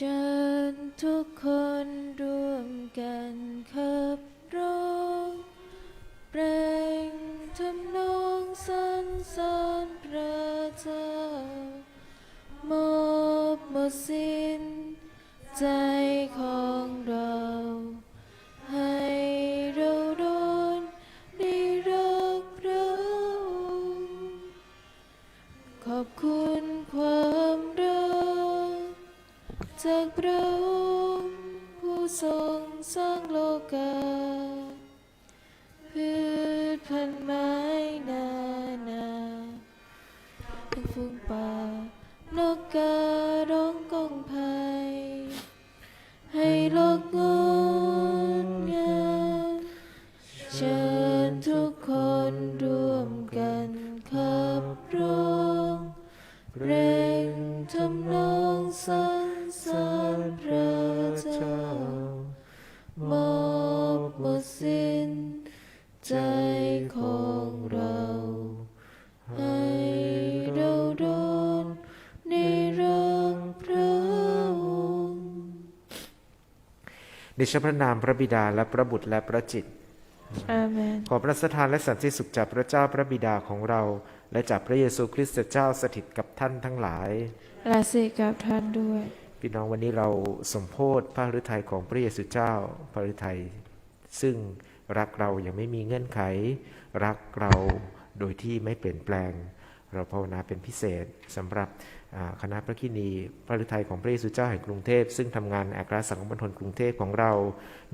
ฉันทุกคนร่วมกันขับร้องเปล่งทำนองสันสานพระเจ้ามอบหมดสิ้นใจของ ทั้ง ในพระนามพระบิดาและพระบุตรและพระจิต อาเมน ขอพระสถานและสันติสุขจากพระเจ้าพระบิดาของเรา และจากพระเยซูคริสต์เจ้าสถิตกับท่านทั้งหลาย และสิกับท่านด้วย พี่น้องวันนี้เราสมโพธพระฤทัยของพระเยซูเจ้าพระฤทัยซึ่งรักเราอย่างไม่มีเงื่อนไข รักเราโดยที่ไม่เปลี่ยนแปลง เราภาวนาเป็นพิเศษสำหรับอ่า คณะพระคินีพระฤทัยของพระเยซูเจ้าแห่งกรุงเทพ ซึ่งทำงานอัครสังฆมณฑลกรุงเทพของเรา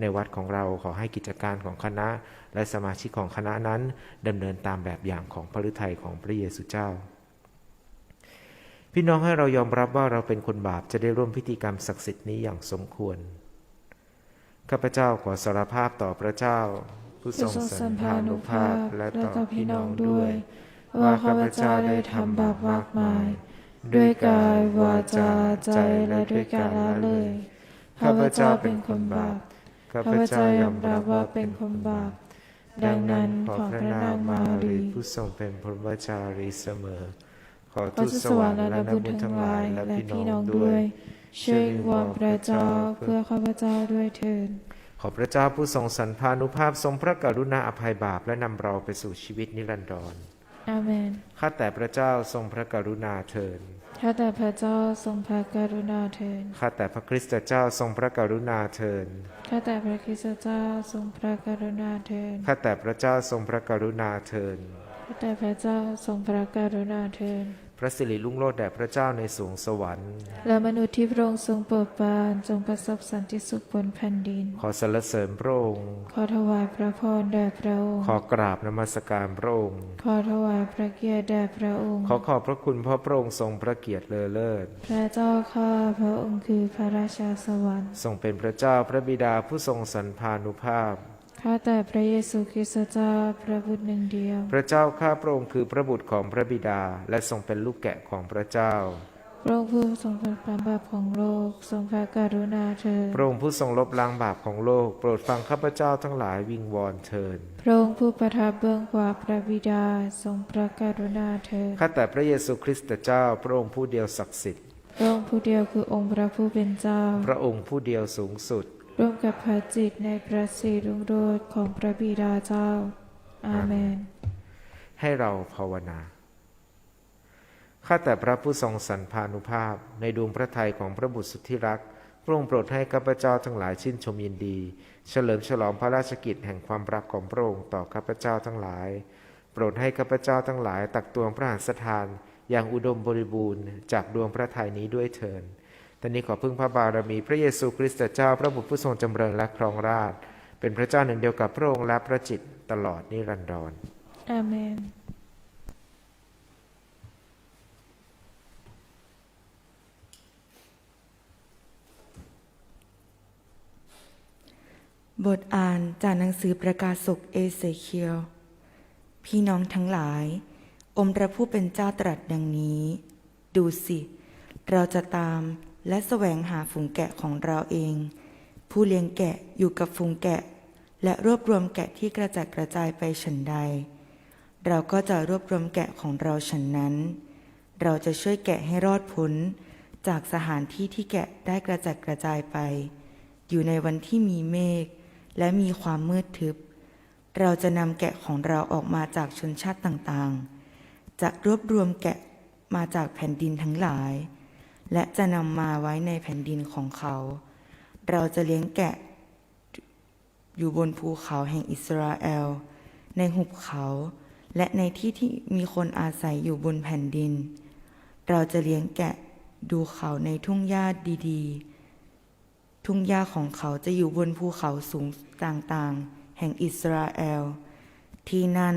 ในวัดของเราขอให้กิจการของคณะ และสมาชิกของคณะนั้นดำเนินตามแบบอย่างของพระฤทัยของพระเยซูเจ้า พี่น้องให้เรายอมรับว่าเราเป็นคนบาปจะได้ร่วมพิธีกรรมศักดิ์สิทธิ์นี้อย่างสมควรข้าพเจ้าขอสารภาพต่อพระเจ้า ผู้ทรงสัมภานุภาพและต่อพี่น้องด้วย ว่าข้าพเจ้าได้ทำบาปมากมาย ด้วยกายวาจาใจและด้วยการละเลย ข้าพเจ้าเป็นคนบาป ข้าข้าพพเจ้าเจ้ายยออมมรัรับบว่าว่าเป็เป็นนคคนนบาบาปปดังนั้นขอพระนางมารีรีผู้ทรงเป็นพระวจารีเสมอ ขอพระทูตสุสสววรรรรค์ค์และและนักบุญบุญทั้ทั้งงหหลาลายยและและพี่พี่น้น้อองงด้ด้ววยยช่วยวิงวอนพระเจ้าเพื่อข้าพเจ้าด้วยเถิดขอพระเจ้าผู้ทรงสันพานุภาพทรงพระกรุณาอภัยบาปและนำเราไปสู่ชีวิตนิรันดร อาเมน ข้าแต่พระเจ้าทรงพระกรุณาเถิดข้าแต่พระเจ้าทรงพระกรุณาเถิดข้าแต่พระคริสตเจ้าทรงพระกรุณาเถิดข้าแต่พระคริสตเจ้าทรงพระกรุณาเถิดข้าแต่พระเจ้าทรงพระกรุณาเถิดข้าแต่พระเจ้าทรงพระกรุณาเถิดพ ระสิริลุ่งโลดแด่พระเจ้าในสวงสวรรค์ และมนุษย์ที่พระองค์ทรงโปรดปรานจงประสบสันติสุขบนแผ่นดิน ขอสรรเสริญพระองค์ ขอถวายพระพรแด่พระองค์ ขอกราบนมัสการพระองค์ ขอถวายพระเกียรติแด่พระองค์ ขอขอบพระคุณเพราะพระองค์ทรงพระเกียรติเลอเลิศ พระเจ้าข้าพระองค์คือพระราชาสวรรค์ ทรงเป็นพระเจ้าพระบิดาผู้ทรงสันพานุภาพ ข้าแต่พระเยซูคริสต์เจ้าพระบุตรหนึ่งเดียว พระเจ้าข้าพระองค์คือพระบุตรของพระบิดาและทรงเป็นลูกแกะของพระเจ้า พระองค์ผู้ทรงเป็นความบาปของโลก ทรงพระกรุณาเถิดพระองค์ผู้ทรงลบล้างบาปของโลก โปรดฟังข้าพเจ้าทั้งหลายวิงวอนเถิดพระองค์ผู้ประทับเบื้องขวาพระบิดาทรงพระกรุณาเถิดข้าแต่พระเยซูคริสต์เจ้า พระองค์ผู้เดียวศักดิ์สิทธิ์พระองค์ผู้เดียวคือองค์พระผู้เป็นเจ้า พระองค์ผู้เดียวสูงสุด ร่วมกับพระจิตในพระสีรุ่งโรจน์ของพระบิดาเจ้า อาเมน ให้เราภาวนา ข้าแต่พระผู้ทรงสันพานุภาพในดวงพระทัยของพระบุตรสุดที่รัก พระองค์โปรดให้ข้าพเจ้าทั้งหลายชื่นชมยินดี เฉลิมฉลองพระราชกิจแห่งความรักของพระองค์ต่อข้าพเจ้าทั้งหลาย โปรดให้ข้าพเจ้าทั้งหลาย ตักตวงพระหันทานอย่างอุดมบริบูรณ์จากดวงพระทัยนี้ด้วยเถิด ตอนนี้ขอพึ่งพระบารมีพระเยซูคริสต์เจ้าพระบุตรผู้ทรงจำเริญและครองราชเป็นพระเจ้าหนึ่งเดียวกับพระองค์และพระจิตตลอดนิรันดรอาเมนบทอ่านจากหนังสือประกาศสุขเอเสเคียว พี่น้องทั้งหลายองค์พระผู้เป็นเจ้าตรัสดังนี้ ดูสิ เราจะตาม และแสวงหาฝูงแกะของเราเอง ผู้เลี้ยงแกะอยู่กับฝูงแกะ และรวบรวมแกะที่กระจัดกระจายไปฉันใด เราก็จะรวบรวมแกะของเราฉันนั้น เราจะช่วยแกะให้รอดพ้นจากสถานที่ที่แกะได้กระจัดกระจายไป อยู่ในวันที่มีเมฆและมีความมืดทึบ เราจะนำแกะของเราออกมาจากชนชาติต่างๆ จะรวบรวมแกะมาจากแผ่นดินทั้งหลาย และจะนำมาไว้ในแผ่นดินของเขา เราจะเลี้ยงแกะอยู่บนภูเขาแห่งอิสราเอล ในหุบเขา และในที่ที่มีคนอาศัยอยู่บนแผ่นดิน เราจะเลี้ยงแกะดูเขาในทุ่งหญ้าดีๆ ทุ่งหญ้าของเขาจะอยู่บนภูเขาสูงต่างๆ แห่งอิสราเอล ที่นั่น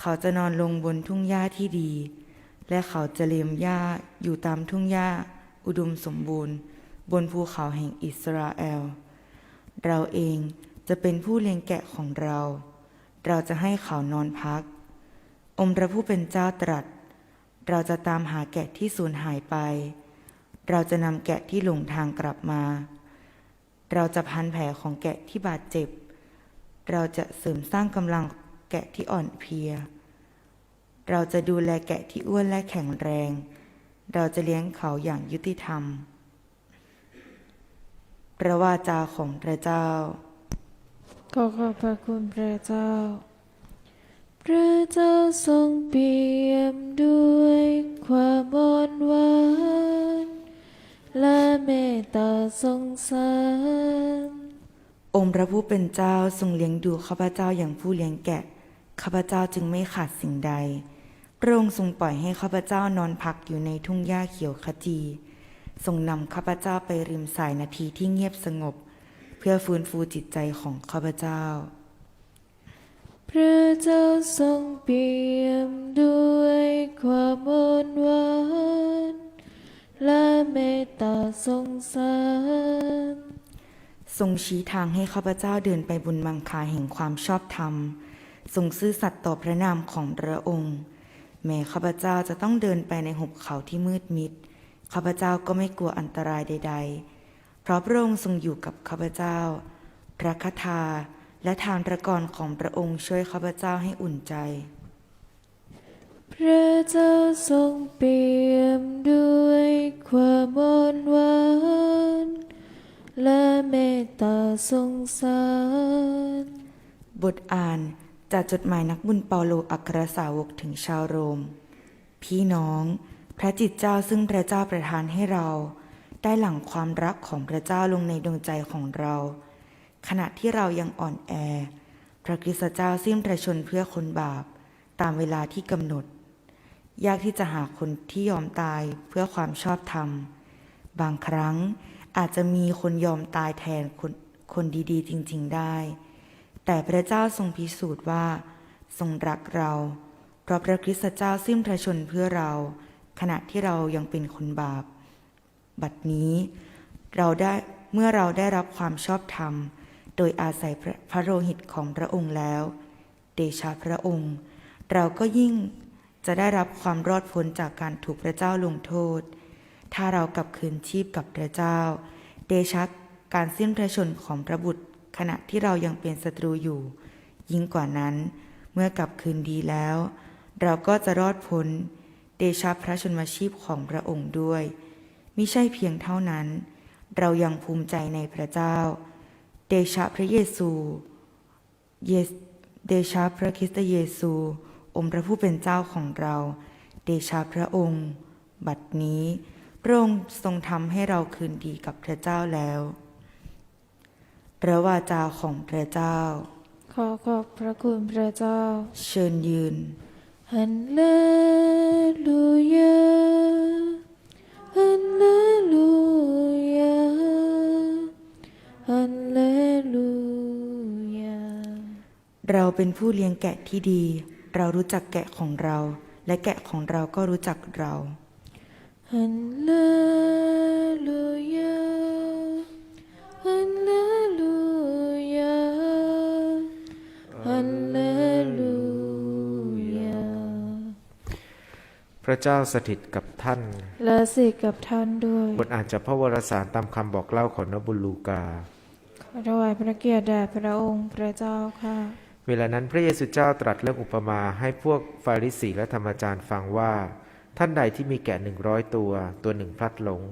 เขาจะนอนลงบนทุ่งหญ้าที่ดี และเขาจะเลียมหญ้าอยู่ตามทุ่งหญ้า อุดมสมบูรณ์ บนภูเขาแห่งอิสราเอล เราเองจะเป็นผู้เลี้ยงแกะของเรา เราจะให้เขานอนพัก องค์พระผู้เป็นเจ้าตรัส เราจะตามหาแกะที่สูญหายไป เราจะนำแกะที่หลงทางกลับมา เราจะพันแผลของแกะที่บาดเจ็บ เราจะเสริมสร้างกำลังแกะที่อ่อนเพลีย เราจะดูแลแกะที่อ้วนและแข็งแรง เราจะเลี้ยงเขาอย่างยุติธรรม พระวาจาของพระเจ้าขอขอบพระคุณพระเจ้า พระเจ้าทรงเปี่ยมด้วยความอ่อนหวานและเมตตาสงสารองค์พระผู้เป็นเจ้าทรงเลี้ยงดูข้าพเจ้าอย่างผู้เลี้ยงแกะ ข้าพเจ้าจึงไม่ขาดสิ่งใด พระองค์ทรงปล่อยให้ข้าพเจ้านอนพักอยู่ในทุ่งหญ้าเขียวขจีทรงนำข้าพเจ้าไปริมสายนาทีที่เงียบสงบ เพื่อฟื้นฟูจิตใจของข้าพเจ้า พระเจ้าทรงเปี่ยมด้วยความอ่อนหวานและเมตตาสงสารทรงชี้ทางให้ข้าพเจ้าเดินไปบนบังคาแห่งความชอบธรรม ทรงซื่อสัตย์ต่อพระนามของพระองค์ แม้ข้าพเจ้าจะต้องเดินไปในหุบเขาที่มืดมิด ข้าพเจ้าก็ไม่กลัวอันตรายใด ๆ เพราะพระองค์ทรงอยู่กับข้าพเจ้า พระคทาและทานประกรของพระองค์ช่วยข้าพเจ้าให้อุ่นใจ พระเจ้าทรงเปี่ยมด้วยความอ่อนหวานและเมตตาสงสาร บทอ่าน จากจดหมายนักบุญเปาโลอัครสาวกถึงชาวโรม พี่น้อง พระจิตเจ้าซึ่งพระเจ้าประทานให้เรา ได้หลั่งความรักของพระเจ้าลงในดวงใจของเรา ขณะที่เรายังอ่อนแอ พระคริสตเจ้าสิ้นพระชนเพื่อคนบาป ตามเวลาที่กำหนด ยากที่จะหาคนที่ยอมตายเพื่อความชอบธรรม บางครั้งอาจจะมีคนยอมตายแทนคนคนดีๆ จริง ๆ ได้ แต่พระเจ้าทรงพิสูจน์ว่า ทรงรักเรา เพราะพระคริสตเจ้าสิ้นพระชนเพื่อเรา ขณะที่เรายังเป็นคนบาป บัดนี้เราได้เมื่อเราได้รับความชอบธรรม โดยอาศัยพระพระโลหิตของพระองค์แล้ว เดชะพระองค์ เราก็ยิ่งจะได้รับความรอดพ้นจากการถูกพระเจ้าลงโทษ ถ้าเรากลับคืนชีพกับพระเจ้า เดชะการสิ้นพระชนของพระบุตร ขณะที่เรายังเป็นศัตรูอยู่ ยิ่งกว่านั้น เมื่อกลับคืนดีแล้ว เราก็จะรอดพ้น เดชะพระชนมชีพของพระองค์ด้วยมิใช่เพียงเท่านั้น เรายังภูมิใจในพระเจ้า เดชะพระเยซูเยเดชะพระคริสตเยซู องค์พระผู้เป็นเจ้าของเรา เดชะพระองค์ บัดนี้พระองค์ทรงทำให้เราคืนดีกับพระเจ้าแล้ว พระวาจาของพระเจ้า ขอขอบพระคุณพระเจ้า เชิญยืนฮัลเลลูยาฮัลเลลูยาฮัลเลลูยาเราเป็นผู้เลี้ยงแกะที่ดี เรารู้จักแกะของเรา และแกะของเราก็รู้จักเราฮัลเลลูยา ฮัลเลลูยาฮัลเลลูยาพระเจ้าสถิตกับท่าน และสิทธิ์กับท่านด้วย บทอ่านจากพระวรสารตามคำบอกเล่าของนบุญลูกา ขอถวายพระเกียรติแด่พระองค์พระเจ้าค่ะ เวลานั้นพระเยซูเจ้าตรัสเรื่องอุปมาให้พวกฟาริสีและธรรมจารย์ฟังว่า ท่านใดที่มีแกะหนึ่งร้อยตัว ตัวหนึ่งพลัดหลง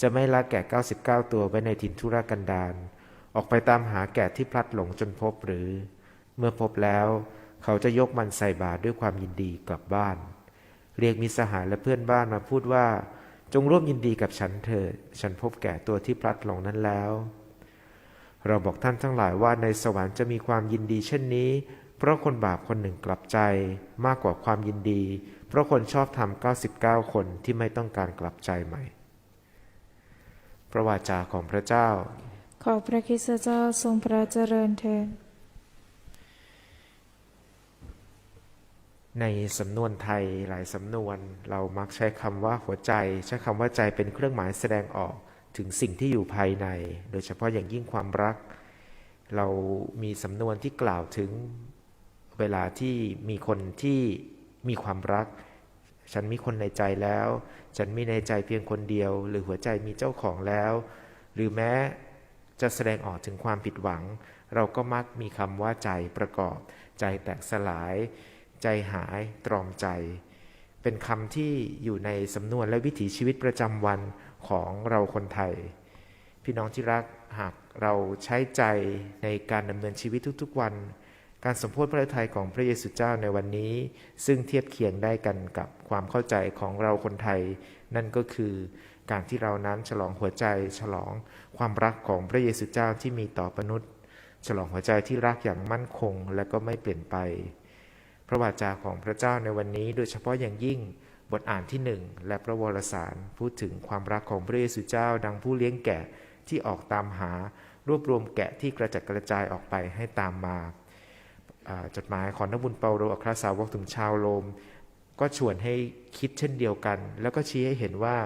จะไม่ละแกะ99 ตัวไว้ในถิ่นทุรกันดารออกไปตามหาแกะที่พลัดหลงจนพบหรือ เมื่อพบแล้ว เขาจะยกมันใส่บาตรด้วยความยินดีกลับบ้าน เรียกมิสหายและเพื่อนบ้านมาพูดว่า จงร่วมยินดีกับฉันเถิดฉันพบแก่ตัวที่พลัดหลงนั้นแล้ว เราบอกท่านทั้งหลายว่าในสวรรค์จะมีความยินดีเช่นนี้ เพราะคนบาปคนหนึ่งกลับใจมากกว่าความยินดี เพราะคนชอบทำ99 คนที่ไม่ต้องการกลับใจใหม่ พระวาจาของพระเจ้า ขอพระคริสตเจ้าทรงพระเจริญเถิดในสำนวนไทยหลายสำนวนเรามักใช้คำว่าหัวใจ ใช้คำว่าใจเป็นเครื่องหมายแสดงออกถึงสิ่งที่อยู่ภายใน โดยเฉพาะอย่างยิ่งความรัก เรามีสำนวนที่กล่าวถึงเวลาที่มีคนที่มีความรัก ฉันมีคนในใจแล้ว ฉันมีในใจเพียงคนเดียว หรือหัวใจมีเจ้าของแล้ว หรือแม้จะแสดงออกถึงความผิดหวัง เราก็มักมีคำว่าใจประกอบ ใจแตกสลาย ใจหายตรอมใจ เป็นคำที่อยู่ในสำนวนและวิถีชีวิตประจำวันของเราคนไทย พี่น้องที่รักหากเราใช้ใจในการดำเนินชีวิตทุกๆวัน การสมโพธิพระทัยของพระเยซูเจ้าในวันนี้ ซึ่งเทียบเคียงได้กันกับความเข้าใจของเราคนไทย นั่นก็คือการที่เรานั้นฉลองหัวใจ ฉลองความรักของพระเยซูเจ้าที่มีต่อมนุษย์ ฉลองหัวใจที่รักอย่างมั่นคงและก็ไม่เปลี่ยนไป พระวาจาของพระเจ้าในวันนี้ โดยเฉพาะอย่างยิ่งบทอ่านที่หนึ่งและพระวรสารพูดถึงความรักของพระเยซูเจ้า ดังผู้เลี้ยงแกะที่ออกตามหารวบรวมแกะที่กระจัดกระจายออกไปให้ตามมาอ่า จดหมายของนบุญเปาโลอัครสาวกถึงชาวโรม ก็ชวนให้คิดเช่นเดียวกัน แล้วก็ชี้ให้เห็นว่า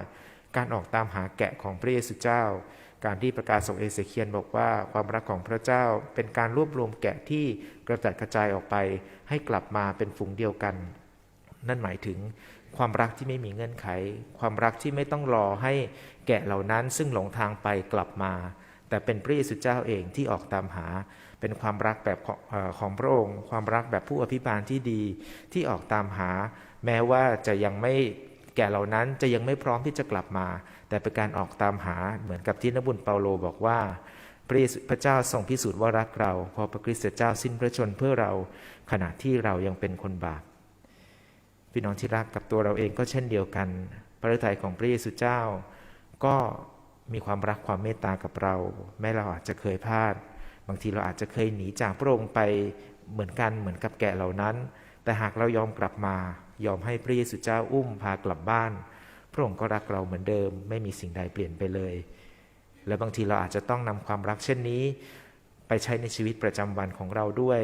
การออกตามหาแกะของพระเยซูเจ้า การที่ประกาศส่งเอเสเคียนบอกว่าความรักของพระเจ้าเป็นการรวบรวมแกะที่กระจัดกระจายออกไป ให้กลับมาเป็นฝูงเดียวกัน นั่นหมายถึงความรักที่ไม่มีเงื่อนไข ความรักที่ไม่ต้องรอให้แกะเหล่านั้นซึ่งหลงทางไปกลับมา แต่เป็นพระเยซูเจ้าเองที่ออกตามหา เป็นความรักแบบของอของพระองค์ ความรักแบบผู้อภิบาลที่ดีที่ออกตามหา แม้ว่าจะยังไม่แก่เหล่านั้นจะยังไม่พร้อมที่จะกลับมา แต่เป็นการออกตามหาเหมือนกับที่นบุญเปาโลบอกว่าพระเยซูพระเจ้าทรงพิสูจน์ว่ารักเรา พอพระคริสต์เจ้าสิ้นพระชนเพื่อเราขณะที่เรายังเป็นคนบาปพี่น้องที่รักกับตัวเราเองก็เช่นเดียวกัน พระทัยของพระเยซูเจ้า ก็มีความรักความเมตตากับเรา แม้เราอาจจะเคยพลาด บางทีเราอาจจะเคยหนีจากพระองค์ไปเหมือนกันเหมือนกับแกะเหล่านั้น แต่หากเรายอมกลับมายอมให้พระเยซูเจ้าอุ้มพากลับบ้าน พระองค์ก็รักเราเหมือนเดิม ไม่มีสิ่งใดเปลี่ยนไปเลย และบางทีเราอาจจะต้องนำความรักเช่นนี้ ไปใช้ในชีวิตประจำวันของเราด้วย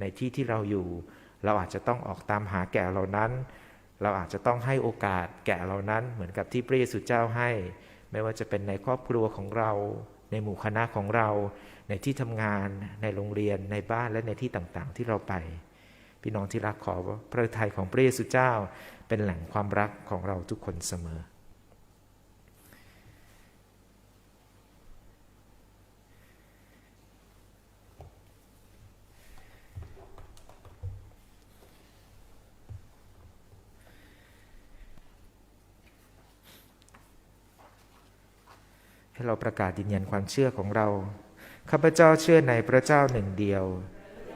ในที่ที่เราอยู่ เราอาจจะต้องออกตามหาแกะเหล่านั้น เราอาจจะต้องให้โอกาสแกะเหล่านั้น เหมือนกับที่พระเยซูเจ้าให้ ไม่ว่าจะเป็นในครอบครัวของเรา ในหมู่คณะของเรา ในที่ทำงานในโรงเรียนในบ้านและในที่ต่างๆ ที่เราไป พี่น้องที่รักขอพระทัยของพระเยซูเจ้า เป็นแหล่งความรักของเราทุกคนเสมอ ให้เราประกาศยืนยันความเชื่อของเรา ข้าพเจ้าเชื่อในพระเจ้าหนึ่งเดียว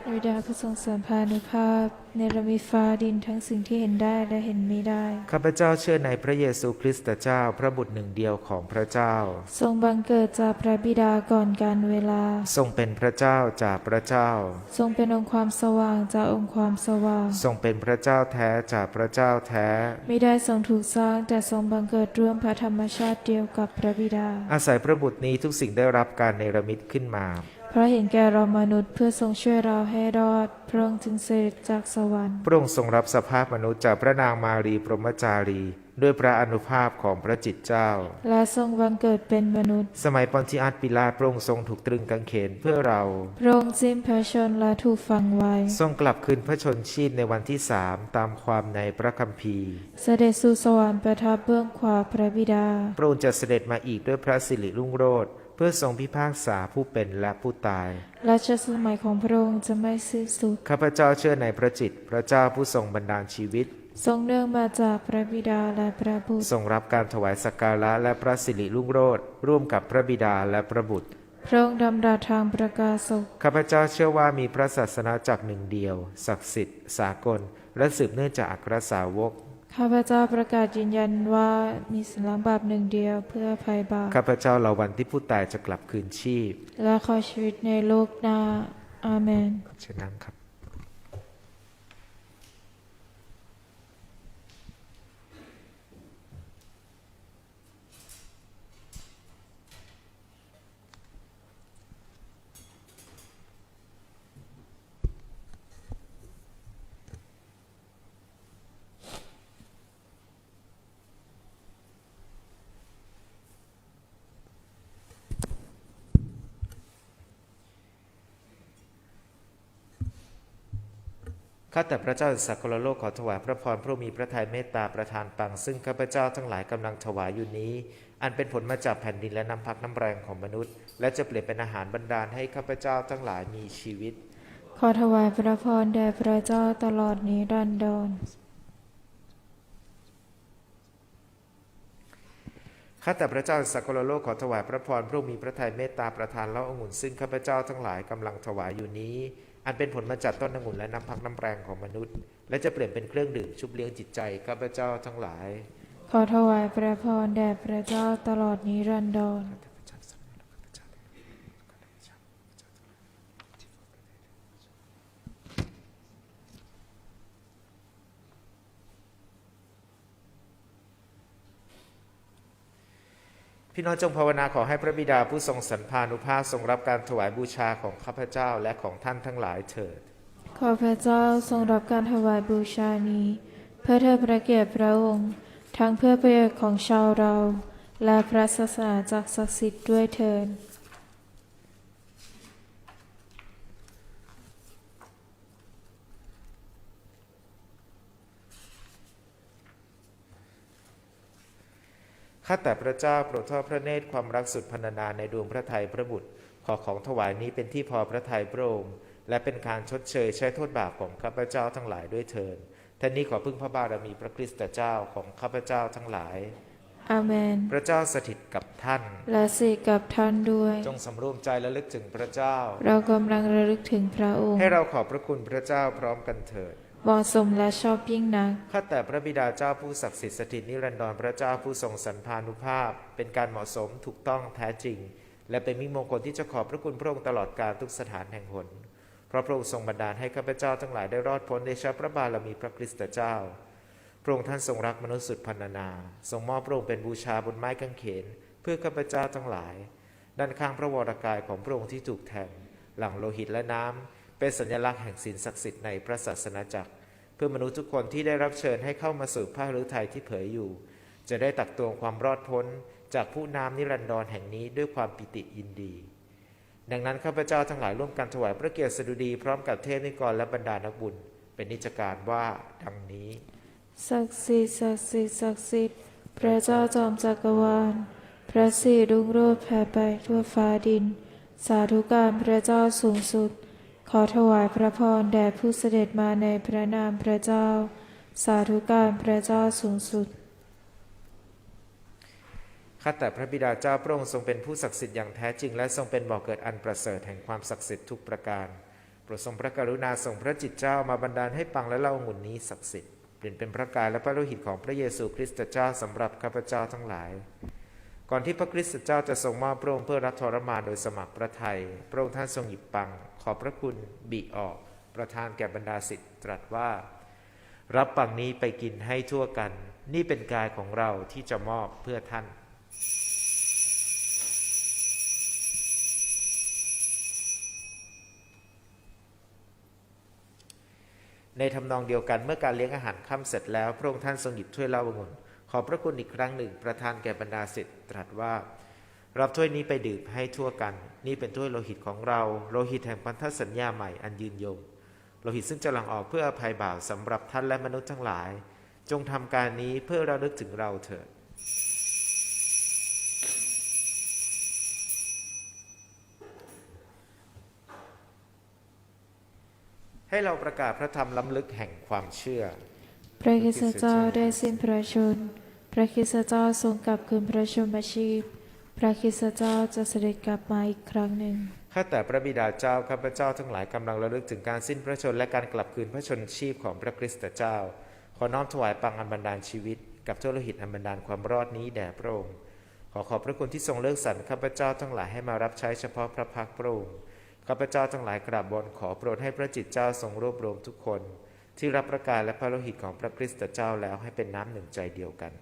พระบิดาผู้ทรงสรรพานุภาพในระมีฟ้าดินทั้งสิ่งที่เห็นได้และเห็นไม่ได้ ข้าพเจ้าเชื่อในพระเยซูคริสต์เจ้าพระบุตรหนึ่งเดียวของพระเจ้า ทรงบังเกิดจากพระบิดาก่อนการเวลา ทรงเป็นพระเจ้าจากพระเจ้า ทรงเป็นองค์ความสว่างจากองค์ความสว่าง ทรงเป็นพระเจ้าแท้จากพระเจ้าแท้ ไม่ได้ทรงถูกสร้างแต่ทรงบังเกิดร่วมพระธรรมชาติเดียวกับพระบิดา อาศัยพระบุตรนี้ทุกสิ่งได้รับการเนรมิตขึ้นมาเพราะเห็นแก่เรามนุษย์เพื่อทรงช่วยเราให้รอด พระองค์จึงเสด็จจากสวรรค์ พระองค์ทรงรับสภาพมนุษย์จากพระนางมารีพรหมจารี ด้วยพระอนุภาพของพระจิตเจ้า และทรงบังเกิดเป็นมนุษย์ สมัยปอนติอัสปิลาตพระองค์ทรงถูกตรึงกางเขนเพื่อเรา พระองค์สิ้นพระชนม์และถูกฝังไว้ ทรงกลับคืนพระชนชีพในวันที่สามตามความในพระคัมภีร์ เสด็จสู่สวรรค์ประทับเบื้องขวาพระบิดา พระองค์จะเสด็จมาอีกด้วยพระสิริรุ่งโรจน์ เพื่อทรงพิพากษาผู้เป็นและผู้ตายและชสมัยของพระองค์จะไม่สิ้นสุด ข้าพเจ้าเชื่อในพระจิต พระเจ้าผู้ทรงบันดาลชีวิต ทรงเนื่องมาจากพระบิดาและพระบุตร ทรงรับการถวายสักการะและพระสิริรุ่งโรจน์ร่วมกับพระบิดาและพระบุตร พระองค์ดำรัสทางประกาศกข้าพเจ้าเชื่อว่ามีพระศาสนาจักรหนึ่งเดียว ศักดิ์สิทธิ์ สากล และสืบเนื่องจากอัครสาวก ข้าพเจ้าประกาศยืนยันว่ามีสินล้างบาปหนึ่งเดียวเพื่อภัยบาปข้าพเจ้าเราวันที่ผู้ตายจะกลับคืนชีพ และขอชีวิตในโลกหน้าอาเมนเชิญนั่งครับ ข้าแต่พระเจ้าสักกลโลกขอถวายพระพรพระมีพระทัยเมตตาประทานปัง ซึ่งข้าพเจ้าทั้งหลายกำลังถวายอยู่นี้ อันเป็นผลมาจากแผ่นดินและน้ำพักน้ำแรงของมนุษย์ และจะเปลี่ยนเป็นอาหารบรรดาลให้ข้าพเจ้าทั้งหลายมีชีวิต ขอถวายพระพรแด่พระเจ้าตลอดนี้ดันดรข้าแต่พระเจ้าสักกลโลกขอถวายพระพรพระมีพระทัยเมตตาประทานเหล้าองุ่นซึ่งข้าพเจ้าทั้งหลายกำลังถวายอยู่นี้ อันเป็นผลมาจากต้นองุ่นและน้ำพักน้ำแรงของมนุษย์ และจะเปลี่ยนเป็นเครื่องดื่มชุบเลี้ยงจิตใจข้าพเจ้าทั้งหลาย ขอถวายพระพรแด่พระเจ้าตลอดนิรันดร พี่น้องจงภาวนาขอให้พระบิดาผู้ทรงสันพานุภาพทรงรับการถวายบูชาของข้าพเจ้าและของท่านทั้งหลายเถิด ขอพระเจ้าทรงรับการถวายบูชานี้ เพื่อเทิดพระเกียรติพระองค์ ทั้งเพื่อประโยชน์ของชาวเรา และพระศาสนาจากศักดิ์สิทธิ์ด้วยเถิด ข้าแต่พระเจ้าโปรดทอดพระเนตรความรักสุดพรรณนาในดวงพระทัยพระบุตร ขอของถวายนี้เป็นที่พอพระทัยพระองค์และเป็นการชดเชยใช้โทษบาปของข้าพเจ้าทั้งหลายด้วยเถิดท่านนี้ขอพึ่งพระบารมีพระคริสตเจ้าของข้าพเจ้าทั้งหลายอาเมน พระเจ้าสถิตกับท่าน และสิกับท่านด้วย จงสำรวมใจและลึกถึงพระเจ้า เรากำลังระลึกถึงพระองค์ ให้เราขอบพระคุณพระเจ้าพร้อมกันเถิด เหมาะสมและชอบยิ่งนัก ข้าแต่พระบิดาเจ้าผู้ศักดิ์สิทธิ์สถิตนิรันดรพระเจ้าผู้ทรงสันพานุภาพ เป็นการเหมาะสมถูกต้องแท้จริง และเป็นมิมงคลที่จะขอบพระคุณพระองค์ตลอดกาลทุกสถานแห่งหนเพราะพระองค์ทรงบันดาลให้ข้าพเจ้าทั้งหลายได้รอดพ้นในชาพระบารมีพระคริสตเจ้า พระองค์ท่านทรงรักมนุษย์สุดพันนา ทรงมอบพระองค์เป็นบูชาบนไม้กางเขน เพื่อข้าพเจ้าทั้งหลาย ด้านข้างพระวรากายของพระองค์ที่ถูกแทงหลังโลหิตและน้ำ เป็นสัญลักษณ์แห่งศีลศักดิ์สิทธิ์ในพระศาสนาจักร เพื่อมนุษย์ทุกคนที่ได้รับเชิญให้เข้ามาสู่พระฤทัยที่เผยอยู่ จะได้ตักตวงความรอดพ้นจากผู้น้ำนิรันดรแห่งนี้ด้วยความปิติยินดี ดังนั้นข้าพเจ้าทั้งหลายร่วมกันถวายพระเกียรติสดุดีพร้อมกับเทพนิกรและบรรดานักบุญ เป็นนิจการว่าดังนี้ ศักดิ์สิทธิ์ศักดิ์สิทธิ์ศักดิ์สิทธิ์พระเจ้าจอมจักรวาล พระสิริรุ่งโรจน์แผ่ไปทั่วฟ้าดิน สาธุการพระเจ้าสูงสุด ขอถวายพระพรแด่ผู้เสด็จมาในพระนามพระเจ้า สาธุการพระเจ้าสูงสุดข้าแต่พระบิดาเจ้าพระองค์ทรงเป็นผู้ศักดิ์สิทธิ์อย่างแท้จริง และทรงเป็นบ่อเกิดอันประเสริฐแห่งความศักดิ์สิทธิ์ทุกประการโปรดทรงพระกรุณาทรงพระจิตเจ้ามาบันดาลให้ปังและเล่าองุ่นนี้ศักดิ์สิทธิ์เปลี่ยนเป็นพระกายและพระโลหิตของพระเยซูคริสต์เจ้าสำหรับข้าพเจ้าทั้งหลาย ก่อนที่พระคริสต์เจ้าจะทรงมอบพระองค์เพื่อรับทรมานโดยสมัครพระทัยพระองค์ท่านทรงหยิบปัง ขอบพระคุณบิออก ประทานแก่บรรดาสิทธิ์ตรัสว่า รับปังนี้ไปกินให้ทั่วกัน นี่เป็นกายของเราที่จะมอบเพื่อท่านในทำนองเดียวกันเมื่อการเลี้ยงอาหารค่ำเสร็จแล้ว พระองค์ท่านทรงหยิบถ้วยเหล้าองุ่น อพระคุณอีกครั้งหนึ่งประทานแก่บรรดาศิษย์ตรัสว่า รับถ้วยนี้ไปดื่มให้ทั่วกัน นี่เป็นถ้วยโลหิตของเรา โลหิตแห่งพันธสัญญาใหม่อันยืนยง โลหิตซึ่งจะหลั่งออกเพื่ออภัยบาปสำหรับท่านและมนุษย์ทั้งหลาย จงทำการนี้เพื่อเราลึกถึงเราเถิดให้เราประกาศพระธรรมล้ำลึกแห่งความเชื่อ พระคิสเจ้าได้สิ้นพระชนม์ พระคริสตเจ้าทรงกลับคืนพระชนมชีพ พระคริสตเจ้าจะเสด็จกลับมาอีกครั้งหนึ่ง ข้าแต่พระบิดาเจ้าข้าพเจ้าทั้งหลายกำลังระลึกถึงการสิ้นพระชนและการกลับคืนพระชนชีพของพระคริสตเจ้า ขอน้อมถวายปังอันบันดาลชีวิต กับทั่วโลหิตอันบันดาลความรอดนี้แด่พระองค์ ขอขอบพระคุณที่ทรงเลือกสรรข้าพเจ้าทั้งหลายให้มารับใช้เฉพาะพระพักตร์พระองค์ ข้าพเจ้าทั้งหลายกราบบนขอโปรดให้พระจิตเจ้าทรงรวบรวมทุกคน ที่รับประกาศและพระโลหิตของพระคริสตเจ้าแล้วให้เป็นน้ำหนึ่งใจเดียวกัน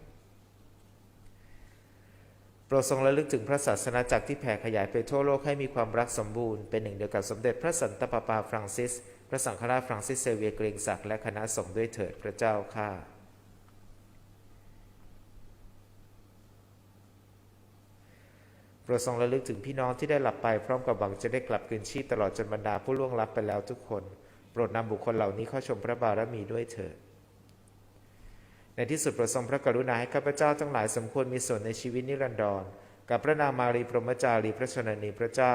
รดทรงระลึกถึงพระศาสนาจักรที่แผ่ขยายไปทั่วโลกให้มีความรักสมบูรณ์ เป็นหนึ่งเดียวกับสมเด็จพระสันตะปาปาฟรังซิส พระสังฆราชฟรังซิสเซเวียเกรงศักดิ์และคณะสงฆ์ด้วยเถิดพระเจ้าข้าโปรดทรงระลึกถึงพี่น้องที่ได้หลับไปพร้อมกับหวังจะได้กลับคืนชีพตลอดจนบรรดาผู้ล่วงลับไปแล้วทุกคน โปรดนำบุคคลเหล่านี้เข้าชมพระบารมีด้วยเถิด ในที่สุดปรดทรงพระกรุณาให้ข้าพเจ้าทั้งหลายสมควรมีส่วนในชีวิตนิรันดร กับพระนางมารีพรหมจารีพระชนนีพระเจ้า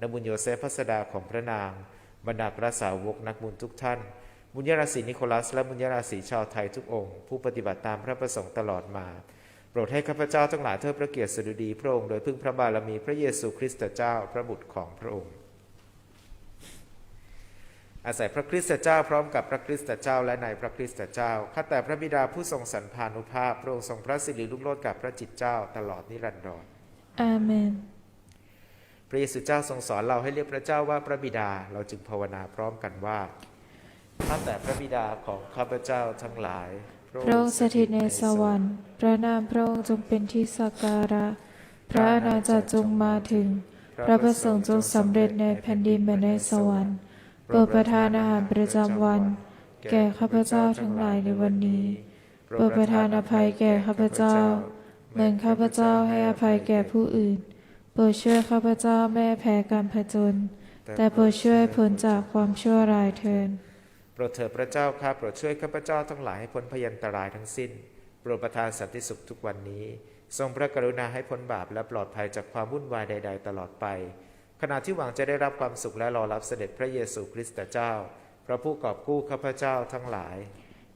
นบุญโยเซฟพัสดาของพระนาง บรรดาพระสาวกนักบุญทุกท่าน บุญยราศีนิโคลัส และบุญยราศีชาวไทยทุกองค์ ผู้ปฏิบัติตามพระประสงค์ตลอดมา โปรดให้ข้าพเจ้าทั้งหลายเทิดพระเกียรติสดุดีพระองค์โดยพึ่งพระบารมีพระเยซูคริสต์เจ้าพระบุตรของพระองค์ อาศัยพระคริสต์เจ้าพร้อมกับพระคริสต์เจ้าและในพระคริสต์เจ้า ข้าแต่พระบิดาผู้ทรงสรรพานุภาพพระองค์ทรงพระสิริลุ่งโลดกับพระจิตเจ้าตลอดนิรันดรอาเมน พระเยซูเจ้าทรงสอนเราให้เรียกพระเจ้าว่าพระบิดา เราจึงภาวนาพร้อมกันว่า ข้าแต่พระบิดาของข้าพเจ้าทั้งหลาย พระองค์สถิตในสวรรค์ พระนามพระองค์จงเป็นที่สักการะ พระอาณาจักรจงมาถึง พระประสงค์จงสำเร็จในแผ่นดินเหมือนในสวรรค์โป รดประทานอาหารประจำวัน แก่ข้าพเจ้าทั้งหลายในวันนี้โปรดประทานอภัยแก่ข้าพเจ้า เหมือนข้าพเจ้าให้อภัยแก่ผู้อื่น โปรดช่วยข้าพเจ้าไม่ให้แพ้การผจญแต่โปรดช่วยพ้นจากความชั่วร้ายเถิดโปรดเถิดพระเจ้าข้าโปรดช่วยข้าพเจ้าทั้งหลายให้พ้นพยันตรายทั้งสิ้น โปรดประทานสันติสุขทุกวันนี้ ทรงพระกรุณาให้พ้นบาปและปลอดภัยจากความวุ่นวายใด ๆ ตลอดไป ขณะที่หวังจะได้รับความสุขและรอรับเสด็จพระเยซูคริสต์เจ้า พระผู้กอบกู้ข้าพเจ้าทั้งหลาย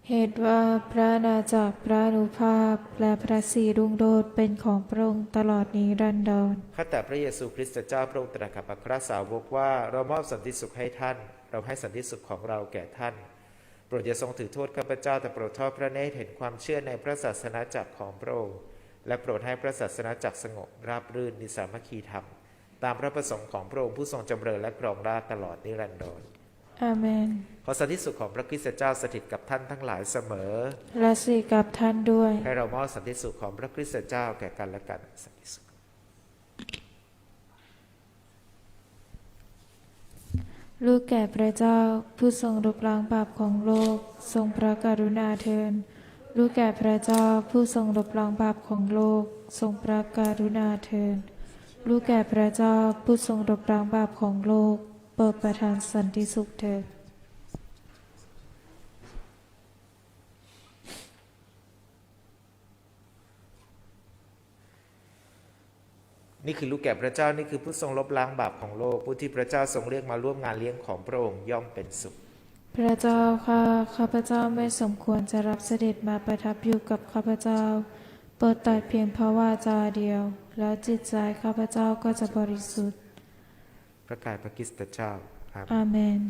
เหตุว่าพระอาณาจักรพระอนุภาพและพระศรีรุ่งโรจน์เป็นของพระองค์ตลอดนิรันดรข้าแต่พระเยซูคริสต์เจ้าพระองค์ตรัสกับอัครสาวกว่าเรามอบสันติสุขให้ท่าน เราให้สันติสุขของเราแก่ท่านโปรดอย่าทรงถือโทษข้าพเจ้าแต่โปรดทอดพระเนตรเห็นความเชื่อในพระศาสนาจักรของพระองค์และโปรดให้พระศาสนาจักรสงบราบรื่นนิสามัคคีธรรม ตามพระประสงค์ของพระองค์ผู้ทรงจำเริญและครองราชย์ตลอดนิรันดรอาเมน ขอสันติสุขของพระคริสต์เจ้าสถิตกับท่านทั้งหลายเสมอ และสีกับท่านด้วย ให้เรามอบสันติสุขของพระคริสต์เจ้าแก่กันและกันสันติสุขลูกแก่พระเจ้า ผู้ทรงลบล้างบาปของโลก ทรงพระกรุณาเทินลูกแก่พระเจ้า ผู้ทรงลบล้างบาปของโลก ทรงพระกรุณาเทิน ลูกแก่พระเจ้าผู้ทรงลบล้างบาปของโลกเปิดประทานสันติสุขเถิดนี่คือลูกแก่พระเจ้านี่คือผู้ทรงลบล้างบาปของโลก ผู้ที่พระเจ้าทรงเรียกมาร่วมงานเลี้ยงของพระองค์ย่อมเป็นสุข พระเจ้าค่ะข้าพเจ้าไม่สมควรจะรับเสด็จมาประทับอยู่กับข้าพเจ้า เปิดตัดเพียงพระวาจาเดียว แล้วจิตใจข้าพเจ้าก็จะบริสุทธิ์ พระกายพระคริสต์เจ้า อาเมน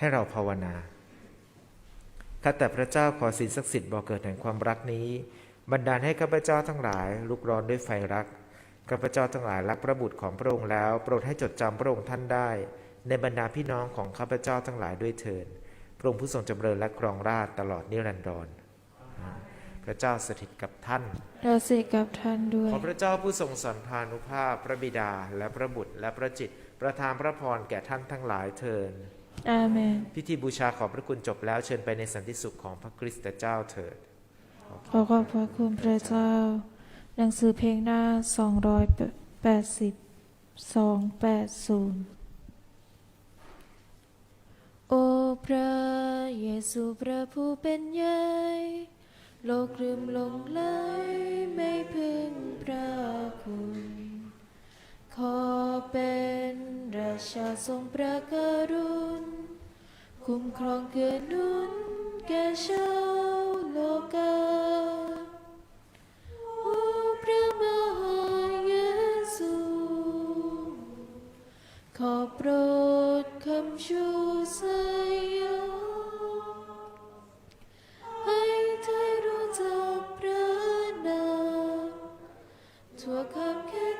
ให้เราภาวนาข้าแต่พระเจ้าขอสิ่งศักดิ์สิทธิ์บ่อเกิดแห่งความรักนี้ บันดาลให้ข้าพเจ้าทั้งหลาย ลุกร้อนด้วยไฟรักข้าพเจ้าทั้งหลายรักพระบุตรของพระองค์แล้ว โปรดให้จดจำพระองค์ท่านได้ ในบรรดาพี่น้องของข้าพเจ้าทั้งหลายด้วยเถิดพระองค์ผู้ทรงจำเริญและครองราชย์ตลอดนิรันดรพระเจ้าสถิตกับท่านเราสิกับท่านด้วย ขอพระเจ้าผู้ทรงสันพานุภาพ พระบิดาและพระบุตรและพระจิต ประทานพระพรแก่ท่านทั้งหลายเถิด อาเมน พิธีบูชาขอบพระคุณจบแล้วเชิญไปในสันติสุขของพระคริสต์เจ้าเถิด ขอขอบพระคุณพระเจ้า หนังสือเพลงหน้า 280 280 โอ้พระเยซูพระผู้เป็นใหญ่โลกลืมหลงไหลไม่พึ่งพระคุณข ขอเป็นราชาทรงประกรุณ คุ้มครองเกื้อหนุนแก่ชาวโลกาโอ้พระมหาเยซูขอโปรดคำชูสยให้ไธอรู้จักพระนามทั่วคำแค่